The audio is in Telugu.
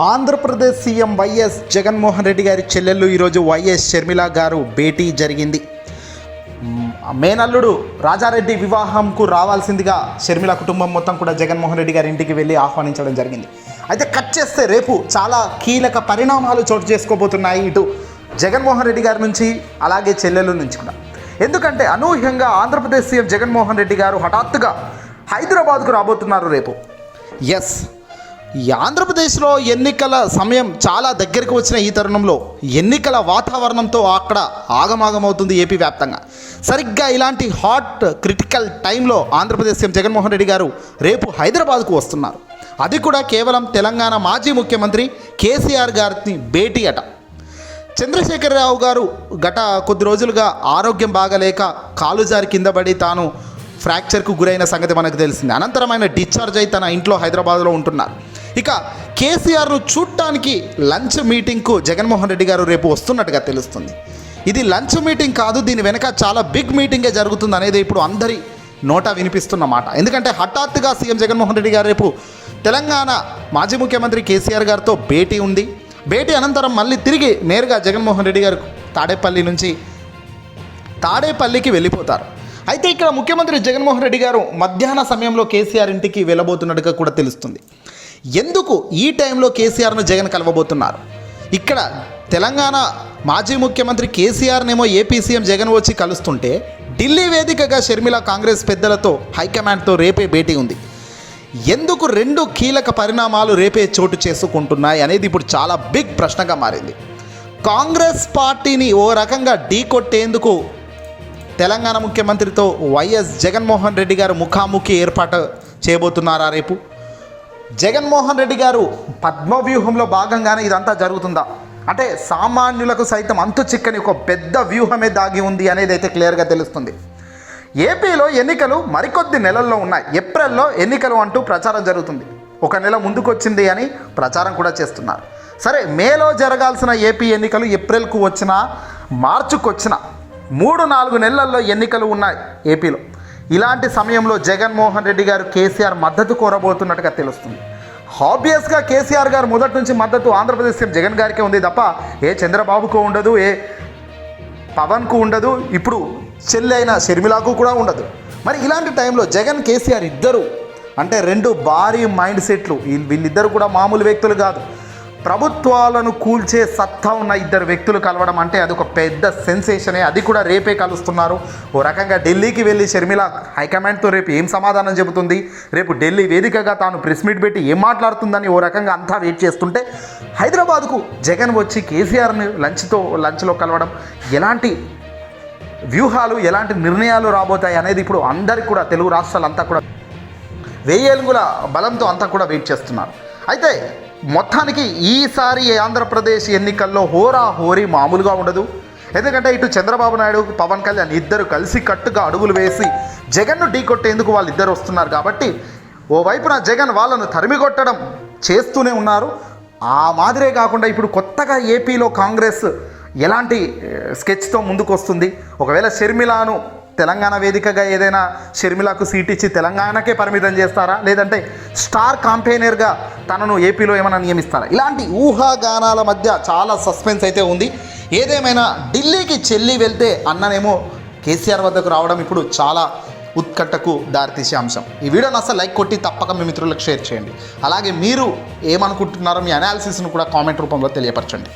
ఆంధ్రప్రదేశ్ సీఎం వైఎస్ జగన్మోహన్ రెడ్డి గారి చెల్లెళ్ళు ఈరోజు వైఎస్ షర్మిల గారు భేటీ జరిగింది. మేనల్లుడు రాజారెడ్డి వివాహంకు రావాల్సిందిగా షర్మిల కుటుంబం మొత్తం కూడా జగన్మోహన్ రెడ్డి గారి ఇంటికి వెళ్ళి ఆహ్వానించడం జరిగింది. అయితే కట్ చేస్తే రేపు చాలా కీలక పరిణామాలు చోటు చేసుకోబోతున్నాయి ఇటు జగన్మోహన్ రెడ్డి గారి నుంచి అలాగే చెల్లెలు నుంచి కూడా. ఎందుకంటే అనూహ్యంగా ఆంధ్రప్రదేశ్ సీఎం జగన్మోహన్ రెడ్డి గారు హఠాత్తుగా హైదరాబాద్కు రాబోతున్నారు రేపు. ఎస్ ఈ ఆంధ్రప్రదేశ్లో ఎన్నికల సమయం చాలా దగ్గరికి వచ్చిన ఈ తరుణంలో ఎన్నికల వాతావరణంతో అక్కడ ఆగమాగమవుతుంది ఏపీ వ్యాప్తంగా. సరిగ్గా ఇలాంటి హాట్ క్రిటికల్ టైంలో ఆంధ్రప్రదేశ్ సీఎం జగన్మోహన్ రెడ్డి గారు రేపు హైదరాబాద్కు వస్తున్నారు. అది కూడా కేవలం తెలంగాణ మాజీ ముఖ్యమంత్రి కేసీఆర్ గారిని భేటీ అట. చంద్రశేఖరరావు గారు గత కొద్ది రోజులుగా ఆరోగ్యం బాగలేక కాలు జారి కింద పడి తాను ఫ్రాక్చర్కు గురైన సంగతి మనకు తెలిసింది. అనంతరం ఆయన డిశ్చార్జ్ అయి తన ఇంట్లో హైదరాబాద్లో ఉంటున్నారు. ఇక కేసీఆర్ను చూడటానికి లంచ్ మీటింగ్కు జగన్మోహన్ రెడ్డి గారు రేపు వస్తున్నట్టుగా తెలుస్తుంది. ఇది లంచ్ మీటింగ్ కాదు దీని వెనక చాలా బిగ్ మీటింగే జరుగుతుంది అనేది ఇప్పుడు అందరి నోట వినిపిస్తున్న మాట. ఎందుకంటే హఠాత్తుగా సీఎం జగన్మోహన్ రెడ్డి గారు రేపు తెలంగాణ మాజీ ముఖ్యమంత్రి కేసీఆర్ గారితో భేటీ ఉంది. భేటీ అనంతరం మళ్ళీ తిరిగి నేరుగా జగన్మోహన్ రెడ్డి గారు తాడేపల్లి నుంచి తాడేపల్లికి వెళ్ళిపోతారు. అయితే ఇక్కడ ముఖ్యమంత్రి జగన్మోహన్ రెడ్డి గారు మధ్యాహ్న సమయంలో కేసీఆర్ ఇంటికి వెళ్ళబోతున్నట్టుగా కూడా తెలుస్తుంది. ఎందుకు ఈ టైంలో కేసీఆర్ను జగన్ కలవబోతున్నారు? ఇక్కడ తెలంగాణ మాజీ ముఖ్యమంత్రి కేసీఆర్నేమో ఏపీ సీఎం జగన్ వచ్చి కలుస్తుంటే ఢిల్లీ వేదికగా షర్మిల కాంగ్రెస్ పెద్దలతో హైకమాండ్తో రేపే భేటీ ఉంది. ఎందుకు రెండు కీలక పరిణామాలు రేపే చోటు చేసుకుంటున్నాయి అనేది ఇప్పుడు చాలా బిగ్ ప్రశ్నగా మారింది. కాంగ్రెస్ పార్టీని ఓ రకంగా ఢీకొట్టేందుకు తెలంగాణ ముఖ్యమంత్రితో వైఎస్ జగన్మోహన్ రెడ్డి గారు ముఖాముఖి ఏర్పాటు చేయబోతున్నారా రేపు? జగన్మోహన్ రెడ్డి గారు పద్మవ్యూహంలో భాగంగానే ఇదంతా జరుగుతుందా? అంటే సామాన్యులకు సైతం అంతు చిక్కని ఒక పెద్ద వ్యూహమే దాగి ఉంది అనేది అయితే క్లియర్గా తెలుస్తుంది. ఏపీలో ఎన్నికలు మరికొద్ది నెలల్లో ఉన్నాయి. ఏప్రిల్లో ఎన్నికలు అంటూ ప్రచారం జరుగుతుంది. ఒక నెల ముందుకొచ్చింది అని ప్రచారం కూడా చేస్తున్నారు. సరే మేలో జరగాల్సిన ఏపీ ఎన్నికలు ఏప్రిల్కు వచ్చినా మార్చుకు వచ్చినా మూడు నాలుగు నెలల్లో ఎన్నికలు ఉన్నాయి ఏపీలో. ఇలాంటి సమయంలో జగన్మోహన్ రెడ్డి గారు కేసీఆర్ మద్దతు కోరబోతున్నట్టుగా తెలుస్తుంది. ఆబ్వియస్గా కేసీఆర్ గారు మొదటి నుంచి మద్దతు ఆంధ్రప్రదేశ్ సీఎం జగన్ గారికే ఉంది తప్ప ఏ చంద్రబాబుకు ఉండదు ఏ పవన్కు ఉండదు ఇప్పుడు చెల్లి అయిన షర్మిలాకు కూడా ఉండదు. మరి ఇలాంటి టైంలో జగన్ కేసీఆర్ ఇద్దరు అంటే రెండు భారీ మైండ్ సెట్లు. వీళ్ళిద్దరు కూడా మామూలు వ్యక్తులు కాదు. ప్రభుత్వాలను కూల్చే సత్తా ఉన్న ఇద్దరు వ్యక్తులు కలవడం అంటే అది ఒక పెద్ద సెన్సేషనే. అది కూడా రేపే కలుస్తున్నారు. ఓ రకంగా ఢిల్లీకి వెళ్ళి షర్మిల హైకమాండ్తో రేపు ఏం సమాధానం చెబుతుంది? రేపు ఢిల్లీ వేదికగా తాను ప్రెస్ మీట్ పెట్టి ఏం మాట్లాడుతుందని ఓ రకంగా అంతా వెయిట్ చేస్తుంటే హైదరాబాద్కు జగన్ వచ్చి కేసీఆర్ని లంచ్తో లంచ్లో కలవడం ఎలాంటి వ్యూహాలు ఎలాంటి నిర్ణయాలు రాబోతాయి అనేది ఇప్పుడు అందరికి కూడా తెలుగు రాష్ట్రాలంతా కూడా వెయ్యేలుగుల బలంతో అంతా కూడా వెయిట్ చేస్తున్నారు. అయితే మొత్తానికి ఈసారి ఆంధ్రప్రదేశ్ ఎన్నికల్లో హోరా హోరీ మామూలుగా ఉండదు. ఎందుకంటే ఇటు చంద్రబాబు నాయుడు పవన్ కళ్యాణ్ ఇద్దరు కలిసి కట్టుగా అడుగులు వేసి జగన్ను ఢీకొట్టేందుకు వాళ్ళిద్దరు వస్తున్నారు కాబట్టి ఓవైపున జగన్ వాళ్ళను తరిమి కొట్టడం చేస్తూనే ఉన్నారు. ఆ మాదిరే కాకుండా ఇప్పుడు కొత్తగా ఏపీలో కాంగ్రెస్ ఎలాంటి స్కెచ్తో ముందుకు వస్తుంది ఒకవేళ షర్మిలాను తెలంగాణ వేదికగా ఏదైనా షర్మిలకు సీట్ ఇచ్చి తెలంగాణకే పరిమితం చేస్తారా? లేదంటే స్టార్ కాంపెయినర్గా తనను ఏపీలో ఏమైనా నియమిస్తారా? ఇలాంటి ఊహాగానాల మధ్య చాలా సస్పెన్స్ అయితే ఉంది. ఏదేమైనా ఢిల్లీకి చెల్లి వెళ్తే అన్ననేమో కేసీఆర్ వద్దకు రావడం ఇప్పుడు చాలా ఉత్కంఠకు దారితీసే అంశం. ఈ వీడియోని అసలు లైక్ కొట్టి తప్పక మీ మిత్రులకు షేర్ చేయండి. అలాగే మీరు ఏమనుకుంటున్నారో మీ అనాలిసిస్ను కూడా కామెంట్ రూపంలో తెలియపరచండి.